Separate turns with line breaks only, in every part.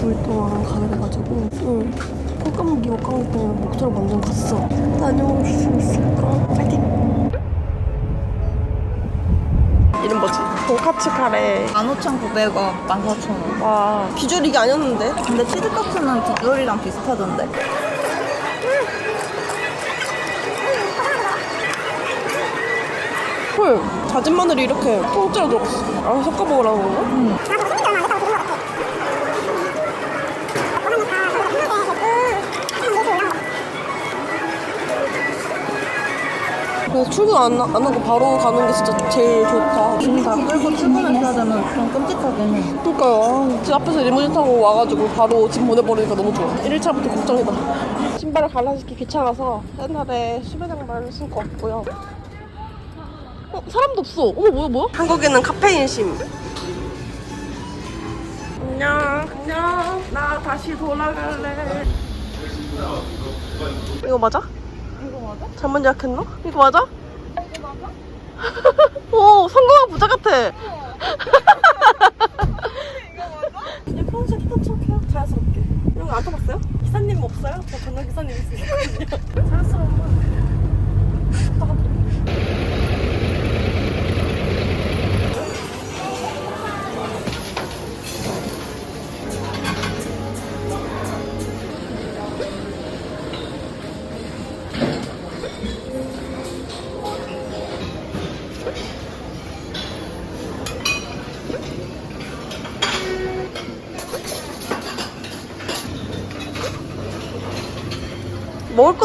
9일 동안 가게 돼가지고 응. 콧감기 목감기 때문에 목소리 완전 갔어 다녀올 수 있을까? 파이팅! 이름 뭐지? 돈카츠 카레
15,900원, 14,000원.
와 비주얼 이게 아니었는데?
근데 치즈커스는 비주얼이랑 비슷하던데?
헐 다진 마늘이 이렇게 통째로 들어갔어 아 섞어 먹으라고 그런가? 그래서 출근 안, 하- 안 하고 바로 가는 게 진짜 제일 좋다
다 끌고 출근해야 되면 좀 끔찍하긴 해.
그러니까요. 집 앞에서 리무진 타고 와가지고 바로 집 보내버리니까 너무 좋아. 1일차부터 걱정이다. 신발을 갈아신기 귀찮아서 옛날에 양말을 신고 왔고요. 어, 사람도 없어. 어머, 뭐야, 뭐야? 한국에는 카페인 심. 안녕, 안녕. 나 다시 돌아갈래. 이거 맞아?
이거 맞아?
잘못 예약했나? 이거 맞아? 이거 맞아? 오, 성공한 부자 같아. 그냥 평소에 타던 척해요. 자연스럽게. 이런 거 안 타봤어요? 기사님 없어요? 저 전용 기사님 있으시거든요. 자연스러운 거.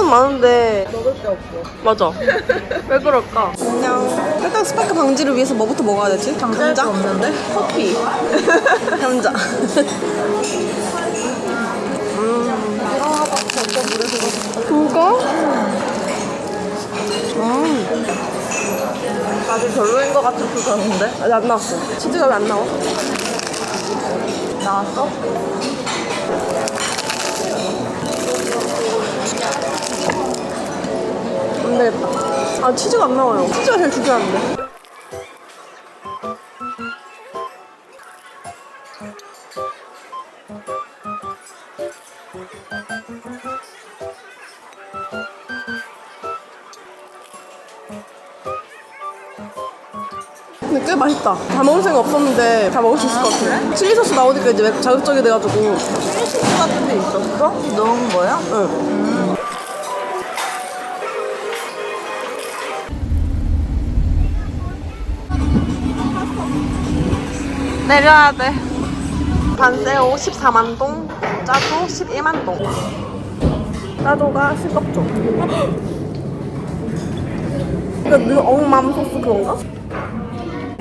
건 많은데
먹을 게 없어.
맞아. 왜 그럴까? 안녕. 일단 스파이크 방지를 위해서 뭐부터 먹어야 되지?
방지할 게 없는데?
커피. 감자. 그거? 음.
아주 별로인 것 같은 표정인데?
아직 안 나왔어. 치즈가 왜 안 나와?
나왔어?
안 되겠다. 아, 치즈가 안 나와요. 치즈가 제일 중요한데. 근데 꽤 맛있다. 다 먹을 생각 없었는데 다 먹을 수 있을 것 같아. 칠리 소스 나오니까 이제 왜 자극적이 돼가지고.
치즈 같은 게 있었어? 넣은 거야?
응. 내려야 돼. 반세오 14만 동, 짜조 11만 동. 짜조가 싱겁죠. 이거 느 엉맘 소스 그런가?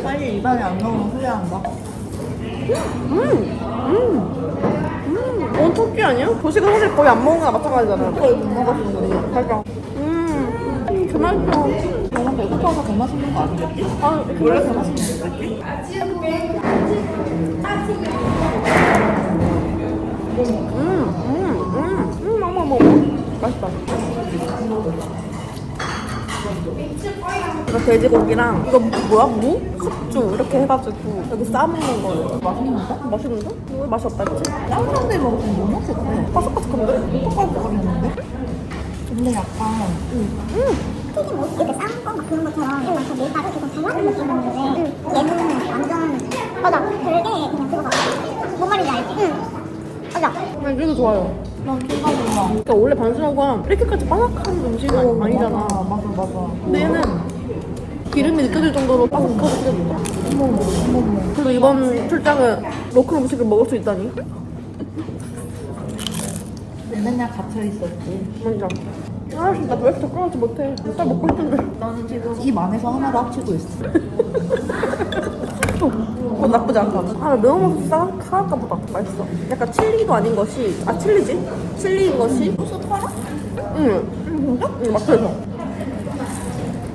빨리 입안에 안 넣으면 후회한다.
어, 토끼 아니야? 도식은 사실 거의 안 먹은 거랑 마찬가지잖아요.
거의 못 먹었는데.
맞아. 음, 음, 그 맛있어.
너무 배고파서 더 맛있는 거 아니겠지?
아,
원래 더 맛있는 거겠지?
음, 음, 음, 음, 어머, 어머, 어머. 맛있다. 이거 돼지고기랑 이거 뭐야? 무? 컵주 이렇게 해가지고 여기 싸먹는 거예요.
맛있는데?
맛있는데? 왜 맛이 없다 했지?
다른 사람들이 먹으면 너무 맛있대.
바삭바삭한데?
똑같이 버리는데? 근데 약간
튀김 옷 이렇게 싸운 거막 그런 것처럼 응, 맞아 밀가루 이렇게 잘라는 느낌이었는데 얘는 완전 맞아 되게 그냥 그거 같아 뭔 말인지 알지? 응 맞아
난 그래도 좋아요.
난 몰라.
그러니까 원래 반숙은 이렇게까지 바삭한 음식은 아니, 아니잖아.
맞아, 맞아, 맞아.
근데 얘는 기름이 느껴질 정도로 바삭하게 튀겨진다. 그래도 이번 출장은 로컬 음식을 먹을 수 있다니?
맨날 갇혀 있었지.
먼저. 아, 진짜 왜 이렇게 젓가락질 못해? 쌀 먹고 싶은데.
나는 지금 입 안에서 하나로 합치고 있어.
그건 나쁘지 않다. 아, 매운맛 싸, 사갈까 보다. 맛있어. 약간 칠리도 아닌 것이, 아, 칠리지? 칠리인 것이.
소스 털어?
응. 진짜? 응, 마트에서.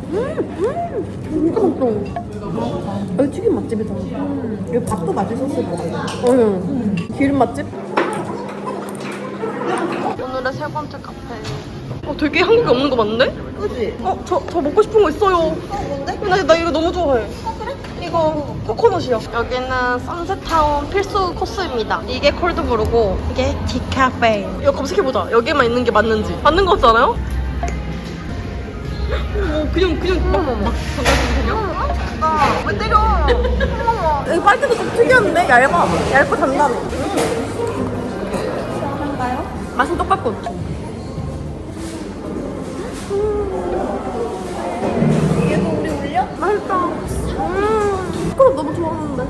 음, 음, 진짜 맛있어. 여기 튀김 맛집이잖아.
여기 밥도 소스 먹어.
응. 기름 맛집? 오늘의 세 번째 카페. 어, 되게 한국에 없는 거 맞는데?
그지?
어, 저, 저 먹고 싶은 거 있어요.
어, 뭔데?
나, 나 이거 너무 좋아해.
어, 그래?
이거 코코넛이요. 여기는 선셋타운 필수 코스입니다. 이게 콜드브루고 이게 디카페. 이거 검색해보자. 여기만 있는 게 맞는지. 맞는 거 같잖아요? 어, 그냥 그냥 막, 막 장난치는 아, 왜 때려? 이 빨대도 좀 특이한데? 얇아. 얇고 단단해. 맛은 똑같고.
얘도 우리 울려?
맛있다. 음, 초콜릿 너무 좋아하는데.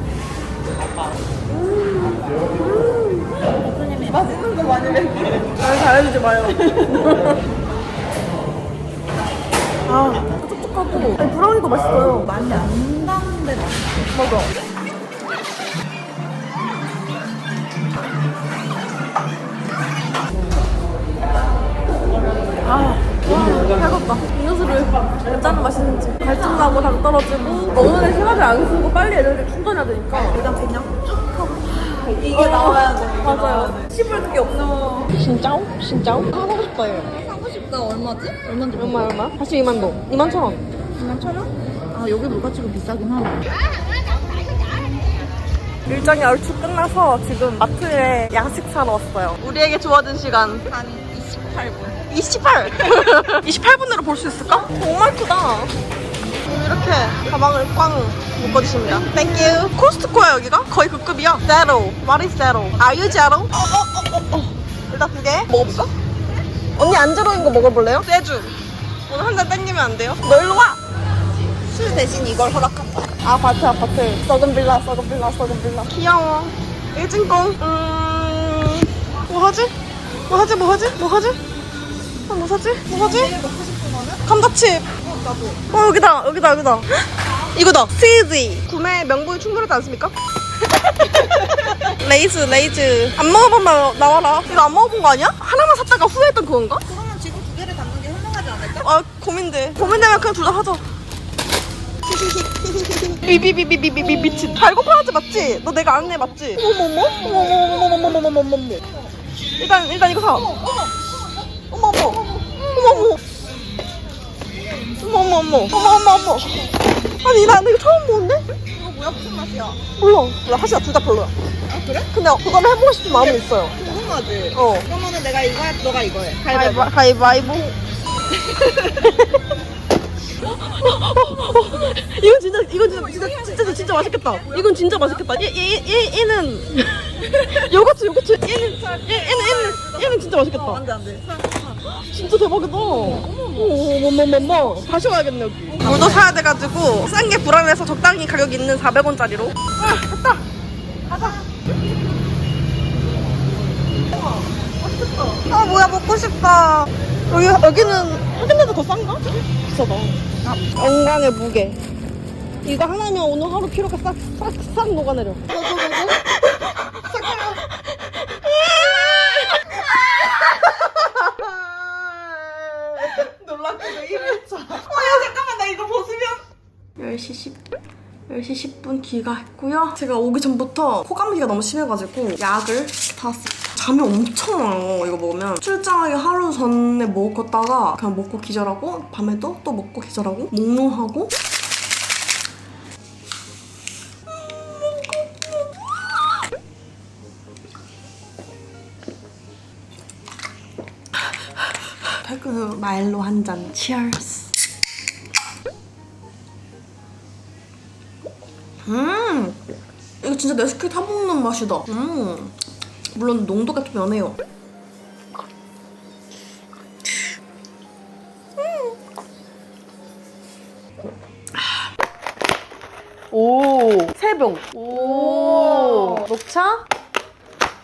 대표님이 맛있는 거 많이 내.
잘 잘해주지 마요. 아, 촉촉하고. 아니, 브라우니도 맛있어요.
많이 안 나는데 맛있어.
맞아. 아, 배고파. 음료수를 얼마나 맛있는지. 갈증 나고 당 떨어지고 너는 시간을 안 쓰고 빨리 에너지를 충전해야 되니까.
일단 그냥 쭉 하고 이게 나와야 돼.
맞아요. 씹을 게 없어. 진짜오? 진짜오? 사고 싶다 얘.
사고 싶다. 얼마지? 얼마인지
얼마 얼마? 82만 동. 2만 천 원.
2만 천 원? 아 여기 물가치가 비싸긴 하네.
일정이 얼추 끝나서 지금 마트에 양식 사러 왔어요. 우리에게 주어진 시간
한 28분.
28! 28분으로 볼 수 있을까? 정말 크다. 이렇게 가방을 꽝 묶어주십니다. 땡큐. 코스트코야 여기가? 거의 그 급이야. 제로. Is zero? Are you zero? 어, 어, 어, 어. 일단 두 개. 먹어볼까? 언니 안 제로인 거 먹어볼래요? 세주. 오늘 한 잔 땡기면 안 돼요? 너 일로 와! 술 대신 이걸 허락한다. 아파트 아파트. 썩은 빌라 썩은 빌라 썩은 빌라. 귀여워. 일진공. 음... 뭐 하지? 뭐 하지 뭐 하지? 뭐 하지? 아, 뭐 사지? 뭐 사지? 감자칩. 어, 여기다, 여기다, 여기다. 이거다. 치즈. 구매 명분이 충분하지 않습니까? 레이즈, 레이즈. 안 먹어본 나 나와라. 이거 안 먹어본 거 아니야? 하나만 샀다가 후회했던 그건가?
그러면 지금 두 개를 담는 게 현명하지 않을까?
아, 고민돼. 고민되면 그냥 둘 다 하자. 비비비비비비비 미친. 달고파 하지 맞지? 너 내가 애 맞지? 어머머머? 어머머머머머머머머머머. 일단 일단 이거 사. 어머 어머 어머 어머 어머 어머 어머 어머 어머 어머 아니 나 이거 처음 보는데?
이거 뭐야 무슨 맛이야?
몰라. 나 사실 둘 다 별로야.
아 그래?
근데 그거를 해보고 싶은 마음이 있어요.
궁금하지?
어.
그러면은 내가 이거 해, 너가 이거 해.
가위바위보. 가위바위보. 이건 진짜 이건 진짜 진짜 진짜 진짜 맛있겠다. 이건 진짜 맛있겠다. 얘얘얘 얘는 요거트 요거트 얘는 얘 얘는 얘는 얘는 진짜 맛있겠다.
안돼 안돼.
진짜 대박이다. 어머머머머. 다시 와야겠네 여기. 물도 사야 돼가지고 싼 게 불안해서 적당히 가격 있는 400원짜리로. 아 됐다. 가자. 아 뭐야 먹고 싶다. 여기 여기는 하겐다즈 더 싼가? 비싸다. 영광의 무게. 이거 하나면 오늘 하루 피로가 싹싹싹 녹아내려.
놀랍게도 1일차.
어야 잠깐만 나 이거 벗으면 10시 10 10시 10분 귀가했고요. 제가 오기 전부터 코감기가 너무 심해가지고 약을 타왔어요. 잠이 엄청 와요 이거 먹으면. 출장하기 하루 전에 먹었다가 그냥 먹고 기절하고 밤에도 또 먹고 기절하고 몽롱하고. 퇴근 후 마일로 한 잔. 치얼스 음 이거 진짜 네스케 타먹는 맛이다. 음 물론 농도가 좀 연해요. 오 세 병. 오. 녹차?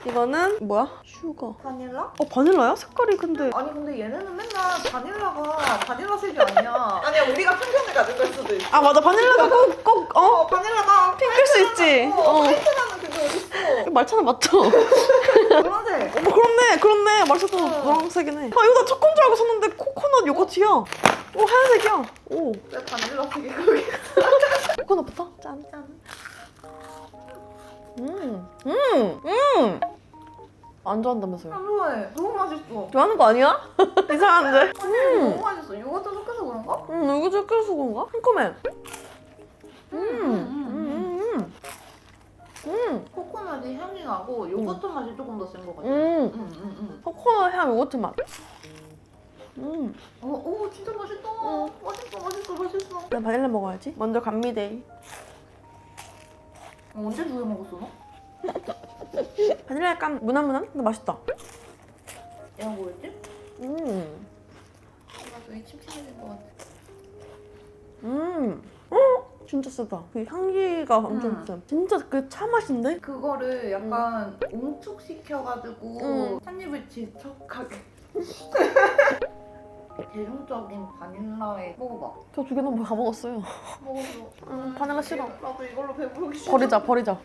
이거는 뭐야 슈가.
바닐라?
어 바닐라야? 색깔이 근데.
아니 근데 얘네는 맨날 바닐라가 바닐라 색이 아니야. 아니야 우리가 편견을 가진 걸 수도 있어.
아 맞아. 바닐라가 꼭꼭 어?
어 바닐라가
핑크일 수 있지.
어,
어.
화이트 나는 그게 어딨어.
말차는 맞죠?
그런데
어머 그렇네. 그렇네. 말차도 노란색이네. 아 이거 나 초코인 줄 알고 샀는데 코코넛 요거트야. 오 하얀색이야. 오.
왜 바닐라 색이 거기
코코넛부터? 짠 짠. 음, 음음음 안 좋아한다면서요
안 좋아해. 너무 맛있어.
좋아하는 거 아니야? 이상한데
아니 너무 맛있어. 요거트 섞여서 그런가?
음 이거 좀 끓여서 그런가? 싱커맨 음, 음, 음. 음.
코코넛이 향이 나고 요거트 맛이 조금 더 센 것 같아.
음.
응, 응, 응.
코코넛 향 요거트 맛. 음.
어, 오, 진짜 맛있다. 맛있어, 맛있어, 맛있어. 어,
나 바닐라 먹어야지. 먼저 감미데이.
언제 두 개 먹었어, 너?
바닐라 약간 무난무난? 근데 맛있다.
얘가 뭐였지?
음.
나 되게 침침해진 것 같아.
음. 어? 진짜 세다. 그 향기가 엄청
음.
세. 진짜 그 차 맛인데?
그거를 약간 옹축시켜가지고
음.
한 입을 질척하게. 대중적인 바닐라에 먹어봐.
저 두 개는 다 먹었어요.
먹어봐.
음, 바닐라 싫어.
나도 이걸로 배부르기 싫어.
버리자, 버리자.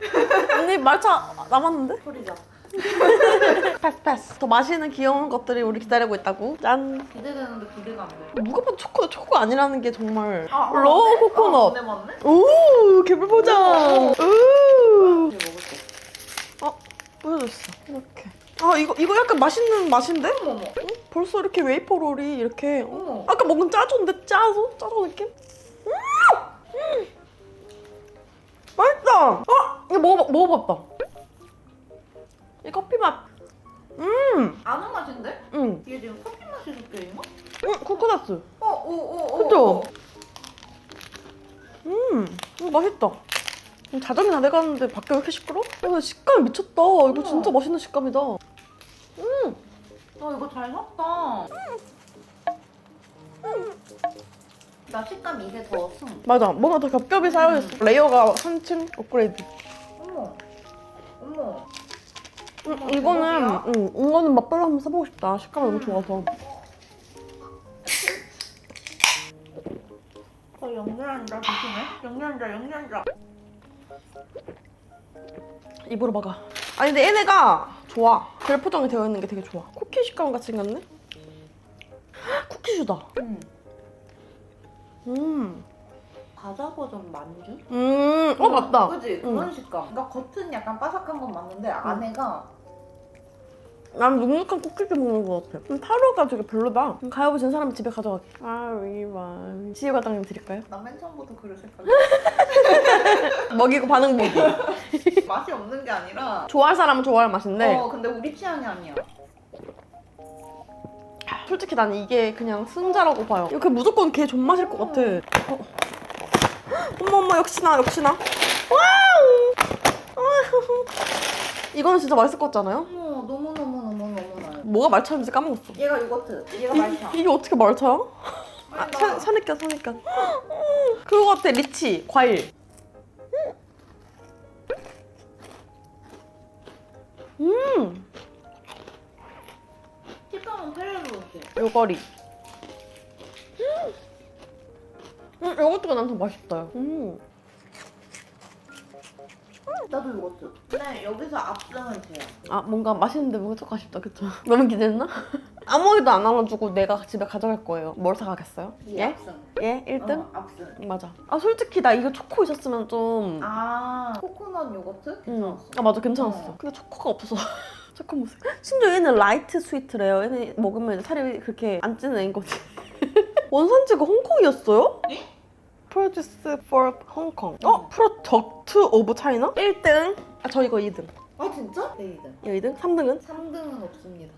언니 말차 남았는데?
버리자.
패스, 패스. 더 맛있는 귀여운 것들이 우리 기다리고 있다고. 짠.
기대되는데 기대가 안 돼.
봐도 초코, 초코가 아니라는 게 정말.
아,
러우
맞네?
코코넛.
아, 맞네, 맞네.
오, 개불 보자. 오.
이제 먹을게.
보여줬어. 이렇게. 아, 이거, 이거 약간 맛있는 맛인데?
어머, 어머.
벌써 이렇게 웨이퍼 롤이 이렇게. 어?
어머.
아까 먹은 짜조인데 짜조? 짜조 느낌? 음! 음! 맛있다. 어? 이거 먹어 먹어봤다. 이 커피 맛. 음,
아는 맛인데?
음,
이게 지금 커피 맛이 섞여 있나?
음, 코코넛.
어, 오, 오, 오.
그죠? 음, 이거 맛있다. 음, 자정이 다 돼가는데 밖에 왜 이렇게 시끄러? 어, 근데 식감 미쳤다. 이거 진짜 맛있는 식감이다. 음,
너 이거 잘 샀다. 나 식감 이게 더 승.
맞아. 뭔가 더 겹겹이 쌓여있어. 레이어가 한층 업그레이드.
어머. 어머.
음,
어머,
이거는
대박이야.
음, 이거는 맛별로 한번 써보고 싶다. 식감이 너무 좋아서.
어, 영양자 조심해. 영양자, 영양자.
입으로 막아. 아니 근데 얘네가 좋아. 별 포장이 되어 있는 게 되게 좋아. 쿠키 식감 같이 생겼네. 쿠키슈다.
응.
음.
과자 버전 만주?
음. 어 맞다.
그지?
응.
그런 식감. 그러니까 겉은 약간 바삭한 건 맞는데 안에가
난 눅눅한 쿠키를 먹는 것 같아. 음, 타로가 되게 별로다. 음, 가위바위보 진 사람 집에 가져갈게. 가위바위보. 지혜 과장님 드릴까요?
나 맨 처음부터 그럴 생각이야.
먹이고 반응 보기.
맛이 없는 게 아니라
좋아할 사람은 좋아할 맛인데
어 근데 우리 취향이 아니야.
솔직히 나는 이게 그냥 순자라고 봐요. 이거 무조건 걔 존맛일 것 같아. 어. 어머 어머 역시나 역시나. 와우. 아유. 이거는 진짜 맛있을 것 같잖아요?
어머 너무.
뭐가 말차인지 까먹었어.
얘가 요거트, 얘가 말차.
이게 어떻게 말차야? 아, 선, 선입견 선입견. 그거 같아 리치 과일. 음
식감은 페레로지.
요거리. 음 요것도가 난더 맛있다. 음.
나도 요거트. 근데 여기서 압승은 쟤야.
아 뭔가 맛있는데 뭔가 조금 아쉽다 그쵸? 너무 기대했나? 아무에도 안 알아주고 내가 집에 가져갈 거예요. 뭘 사가겠어요?
이
예?
압승.
예? 1등?
어, 압승.
맞아. 아 솔직히 나 이거 초코 있었으면 좀.
아 코코넛 요거트?
응.
괜찮았어.
아 맞아 괜찮았어.
어.
근데 초코가 없어서. 초코 무슨? 심지어 얘는 라이트 스위트래요. 얘는 먹으면 살이 그렇게 안 찌는 애인 거지. 원산지가 홍콩이었어요? For Hong Kong. 어? 프로덕트 오브 차이나? 1등. 아 저 이거 2등.
아 진짜? 네 2등.
이거 2등? 3등은?
3등은 없습니다.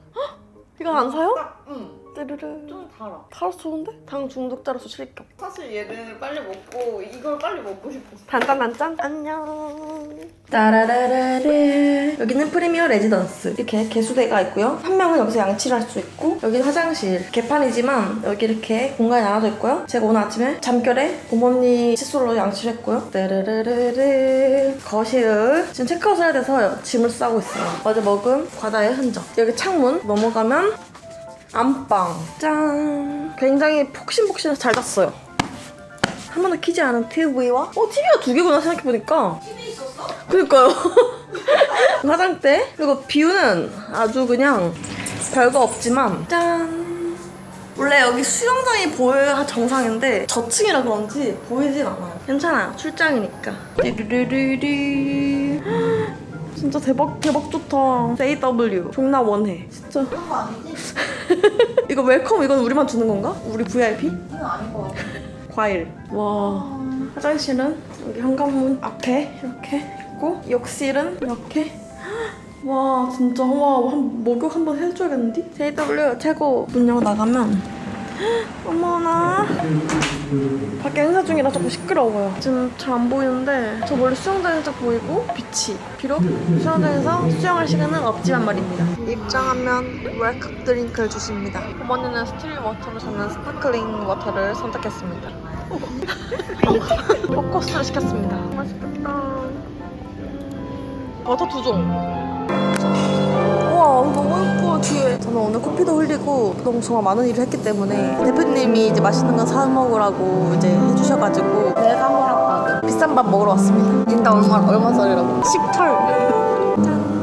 이거 안 사요?
딱, 응.
띠르르.
좀 달아.
달아서 좋은데? 당 중독자로서 실격.
사실 얘를 빨리 먹고 이걸 빨리 먹고 싶었어.
단짠단짠? 안녕. 따라라라르 여기는 프리미어 레지던스. 이렇게 개수대가 있고요. 한 명은 여기서 양치를 할 수 있고 여기는 화장실. 개판이지만 여기 이렇게 공간이 나눠져 있고요. 제가 오늘 아침에 잠결에 부모님 칫솔로 양치를 했고요. 따르르르르 거실. 지금 체크아웃을 해야 돼서 짐을 싸고 있어요. 어제 먹은 과자의 흔적. 여기 창문 넘어가면 안방. 짠. 굉장히 폭신폭신해서 잘 잤어요. 한 번도 키지 않은 TV와? 어 TV가 두 개구나 생각해보니까.
TV 있었어?
그니까요. 화장대? 그리고 뷰는 아주 그냥 별거 없지만 짠. 원래 여기 수영장이 보여야 정상인데 저층이라 그런지 보이진 않아요. 괜찮아요. 출장이니까. 띠르르르르 진짜 대박 대박 좋다. JW 존나 원해. 진짜.
그런 거 아니지?
이거 웰컴 이건 우리만 주는 건가? 우리 VIP?
이건 아닌 거 같아.
과일. 와. 화장실은 여기 현관문 앞에 이렇게 있고 욕실은 이렇게. 와 진짜. 와 한, 목욕 한번 해줘야겠는데? JW 최고. 문 열고 나가면. 어머나 밖에 행사 중이라 자꾸 시끄러워요. 지금 잘 안 보이는데 저 수영장이 딱 보이고 빛이 비록 수영장에서 수영할 시간은 없지만 말입니다. 입장하면 웰컴 드링크를 주십니다. 어머니는 스틸 워터로 저는 스파클링 워터를 선택했습니다. 포커스를 시켰습니다. 맛있겠다. 워터 두 종. 우와 너무 뒤에 저는 오늘 커피도 흘리고 너무 정말 많은 일을 했기 때문에 대표님이 이제 맛있는 거 사 먹으라고 이제 해주셔가지고 내가 먹었거든 비싼 밥 먹으러 왔습니다 인당 얼마 얼마짜리라고 18 짠.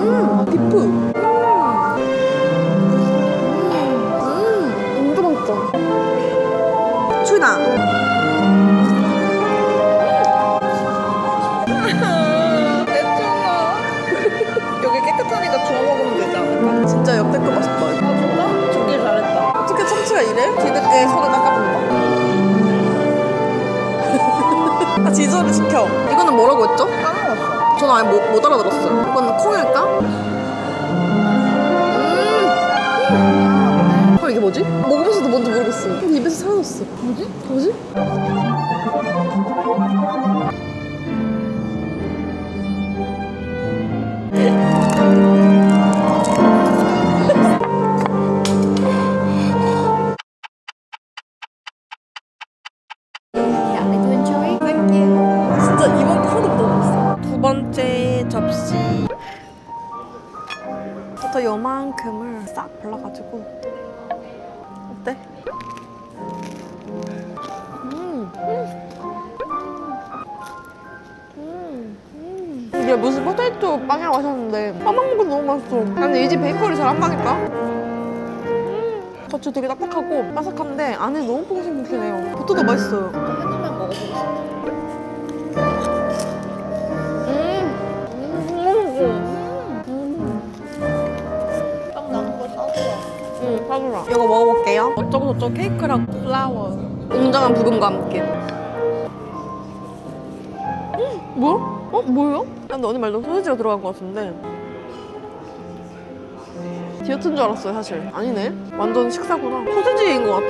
음, 음, 비프 음, 음, 너무 맛있다 추나 참치가 이래? 뒤늦게 손을 닦아본다. 아, 지저를 지켜. 이거는 뭐라고 했죠?
까먹었어.
저는 아예 못, 못 알아들었어요. 이거는 콩일까? 음. 헐, 이게 뭐지? 먹으면서도 뭔지 모르겠어. 입에서 사라졌어. 뭐지? 뭐지?
Yeah,
맛있어. 근데 이 집 베이커리 잘 안. 음. 겉이 되게 딱딱하고 바삭한데 안에 너무 퐁신퐁신해요. 버터도 맛있어요.
한 입만 먹어보고.
응, 사주라. 이거 먹어볼게요. 어쩌고 저쩌고 케이크랑 플라워. 웅장한 부금과 함께. 음, 뭐야? 어, 뭐예요? 근데 언니 말대로 소세지가 들어간 것 같은데. 디어트인 줄 알았어요, 사실. 아니네. 완전 식사구나. 소세지인 것 같아.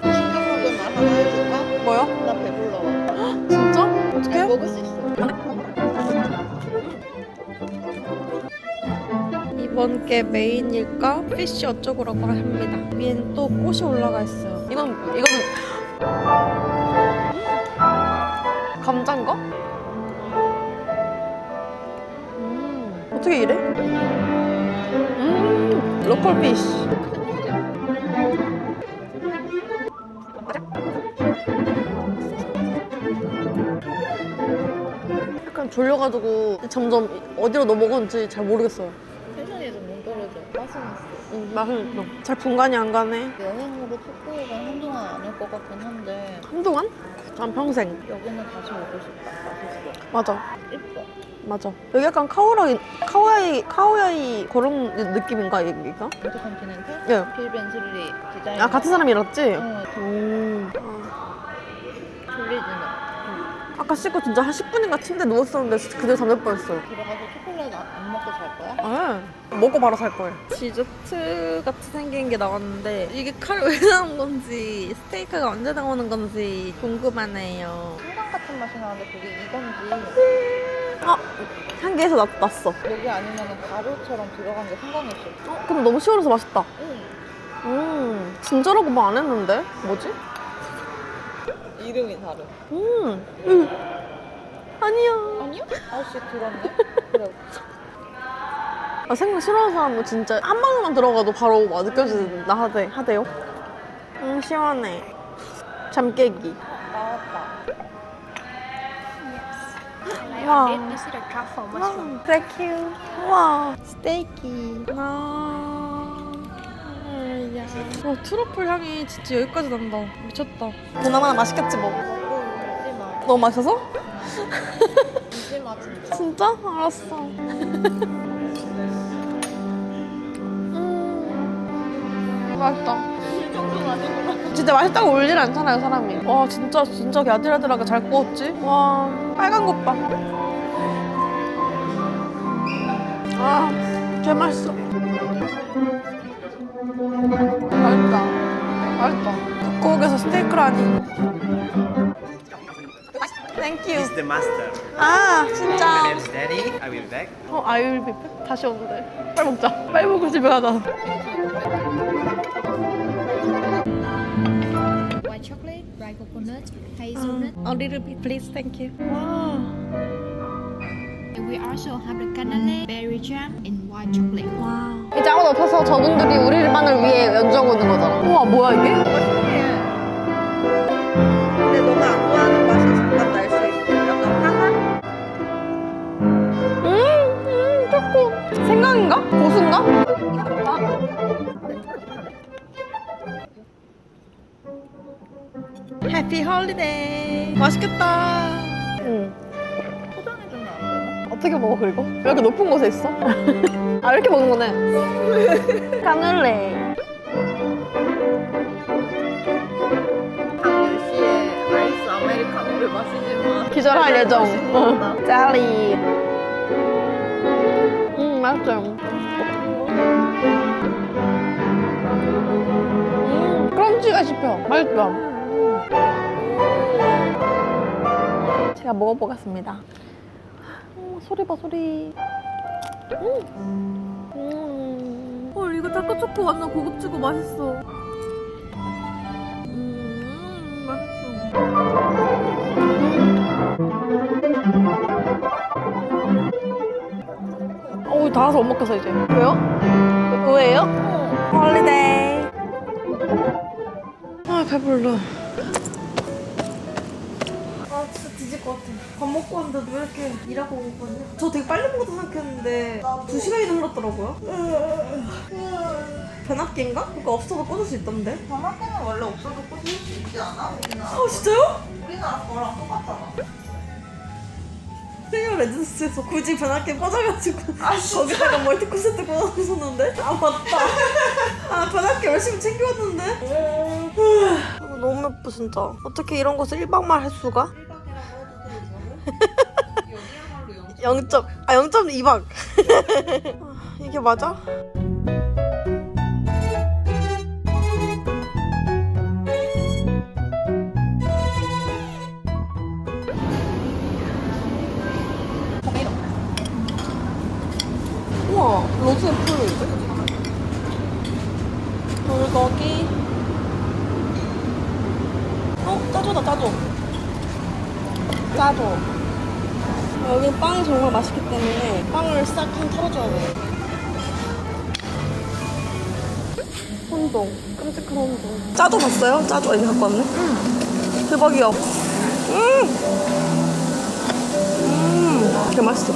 충격먹은 말 하나 해줄까?
뭐야?
나 배불러.
진짜? 어떡해?
먹을 수 있어.
이번 게 메인일까? 피쉬 어쩌고라고 합니다. 위엔 또 꽃이 올라가 있어요. 이건 이거는 감자인가? 음 어떻게 이래? 음 로컬 피쉬. 약간 졸려가지고 점점 어디로 넘어가는지 잘 모르겠어요.
텐션이 좀 뭉떨어져. 맛은 있어.
음, 맛은 있어. 잘 분간이 안 가네.
여행으로 토크가 한동안 안 올 것 같긴 한데
한동안? 난 평생.
여기는 다시 오고 싶다. 맛있어.
맞아.
예뻐.
맞아. 여기 약간 카오라이, 카와이, 카오야이 그런 느낌인가, 여기가?
인터컨티넨탈?
예.
빌 벤슬리 디자인.
아, 같은 사람이었지?
응.
음.
졸리지는.
아까 씻고 진짜 한 10분인가 침대 누웠었는데 진짜 그대로 잠들 뻔했어요.
들어가서 초콜릿 안, 안 먹고 잘 거야?
아, 먹고 바로 살 거예요. 디저트 같이 생긴 게 나왔는데 이게 칼 왜 나온 건지 스테이크가 언제 나오는 건지 궁금하네요.
생강 같은 맛이 나는데 그게 이건지
어, 향기에서 났, 났어.
여기 아니면 가루처럼 들어간 게 생강이었어.
어, 근데 너무 시원해서 맛있다.
응.
음, 진짜라고 말 안 했는데? 뭐지?
이름이 다른.
음, 음. 아니야.
아니요? 아씨 들었네. 그래.
아, 생강 싫어하는 사람은 진짜 한 방울만 들어가도 바로 막 느껴진다 하대, 하대요. 음, 시원해. 잠 깨기. 와.
This is a truffle mushroom.
땡큐. 와, 스테이키. 아. 야. 와, 트러플 향이 진짜 여기까지 난다. 미쳤다. 보나마나 맛있겠지 뭐.
마.
너무 맛있어서?
진짜?
알았어. 음. 맛있다. 진짜 맛있다고 울진 않잖아요 사람이. 와 진짜 진짜 야들야들하게 잘 구웠지? 와 빨간 것 봐. 아 개맛있어. 맛있다. 맛있다. 북곡에서 스테이크라니. 땡큐
He's the master.
아
My
진짜.
Name's Danny. I will be back.
어 아이유비 다시 오는데 빨리 먹자. 빨리 먹고 집에 가자
coconut, hazelnut.
A little bit please thank you 와
And we also have the cannelle, berry jam, and white chocolate.
이제 아무도 없어서 저분들이 우리만을 위해 연주하고 있는 거잖아 우와 뭐야 이게? 해피 홀리데이 맛있겠다 응
포장해주면 안 되나?
어떻게 먹어 그리고? 왜 이렇게 높은 곳에 있어? 아 이렇게 먹는 거네
밤 10시에 아이스 아메리카노를 마시지만
기절할 예정
맛있다.
짤리 음 맛있어요 음 크런치가 씹혀 맛있죠? 제가 먹어보겠습니다 음, 소리 봐 소리 음. 음. 헐 이거 타코초코 완전 고급지고 맛있어 음 맛있어 어우 다 와서 못 먹겠어 이제 왜요? 왜요? 홀리데이 아 배불러
아 진짜 뒤질 것 같아. 밥 먹고 왔는데 왜 이렇게 일하고 오거든요? 저 되게 빨리 먹었다 생각했는데 두 시간이나 흘렀더라고요. 변압기인가? 그거 없어도 꽂을 수 있던데. 변압기는 원래 없어도 꽂을 수 있지 않아? 우리나라. 아 진짜요? 우리나라 거랑 똑같잖아. 생각 레지던스에서 굳이 변압기 꽂아가지고 거기다가 멀티콘 세트 꽂아놓으셨는데? 아 맞다. 아 변압기 열심히 챙겨왔는데.
아, 너무 예뻐 진짜 어떻게 이런 것을 1박만 할 수가? 0점 아 0.2박 이게 맞아? 우와 로즈 애플인데? 불고기 어? 짜조다 짜조 짜조 여기 빵이 정말 맛있기 때문에 빵을 싹 한 털어줘야 돼 혼동 끔찍한 혼동 짜조 봤어요? 짜조 이제 갖고 왔네? 응 대박이야 음! 음! 되게 맛있어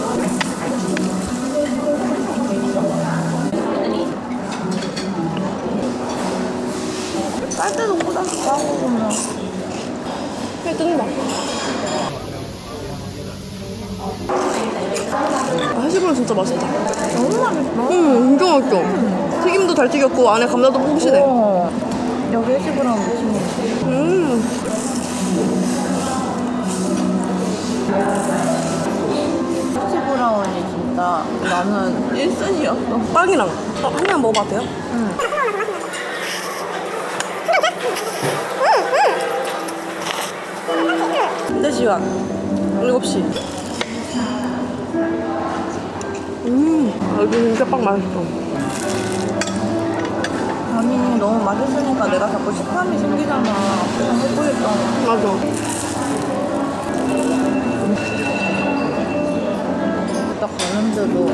쌀때 농구다 싸우면 회 뜬다 해시브랑 진짜 맛있다
너무 맛있어.
응 진짜 맛있어 튀김도 잘 튀겼고 안에 감자도 푹신해
여기 해시브랑 무침이
음.
해시브라운이 진짜 나는 1순위였어.
빵이랑 어, 한입 먹어봐도 돼요? 응. 4시간 7시 여기 진짜 빵 맛있어
아니 너무 맛있으니까 내가 자꾸 식감이 생기잖아. 그냥 해보겠다.
맞아
딱 가는데도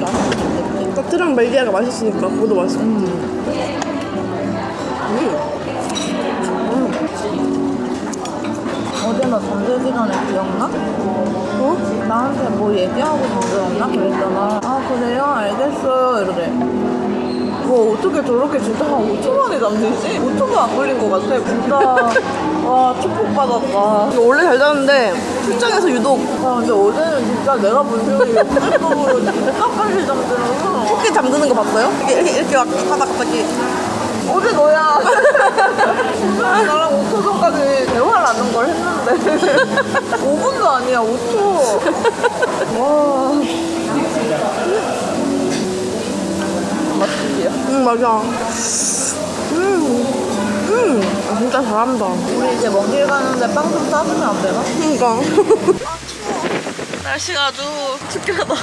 맛있는
까트랑 멜리아가 맛있으니까 그것도 맛있어 음.
어제 너 잠들기 전에 기억나?
어?
나한테 뭐 얘기하고 잠들었나? 그랬잖아. 아 그래요? 알겠어요. 이러래. 뭐 어떻게 저렇게 진짜 한 5초 만에 잠들지? 5초도 안 걸린 것 같아. 진짜 와 축복받았다.
원래 잘 자는데 출장에서 유독
아 근데 어제는 진짜 내가 본 중에 역대급으로 진짜 빨리 잠들어서
토끼 잠드는 거 봤어요? 이렇게, 이렇게, 이렇게 막 하다 갑자기
어제 너야. 나랑 5초 전까지 대화를 나눈 걸 했는데. 5분도 아니야, 5초. 와. 맛있지요?
응 맞아. 음, 음, 아, 진짜 잘한다.
우리 이제 먼 길 가는데 빵 좀 싸주면 안 되나?
그니까. 날씨가 아주 춥긴 하다.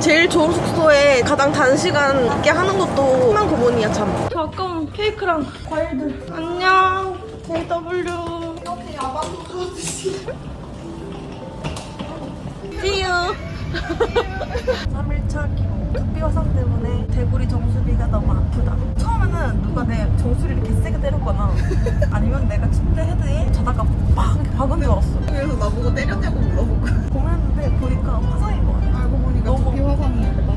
제일 좋은 숙소에 가장 단시간 있게 하는 것도 희망 고문이야, 참. 저 아까운 케이크랑 과일들. 안녕, JW. 이렇게 야방도 See you. 3일차 기록 특비 화상 때문에 대구리 정수리가 너무 아프다. 처음에는 누가 내 정수리를 이렇게 세게 때렸거나 아니면 내가 침대 헤드에 자다가 막 박은 줄 알았어.
그래서 나보고 때렸냐고 물어보고 고민했는데 보니까 화상인 거야 알고 보니까 급비 화상이야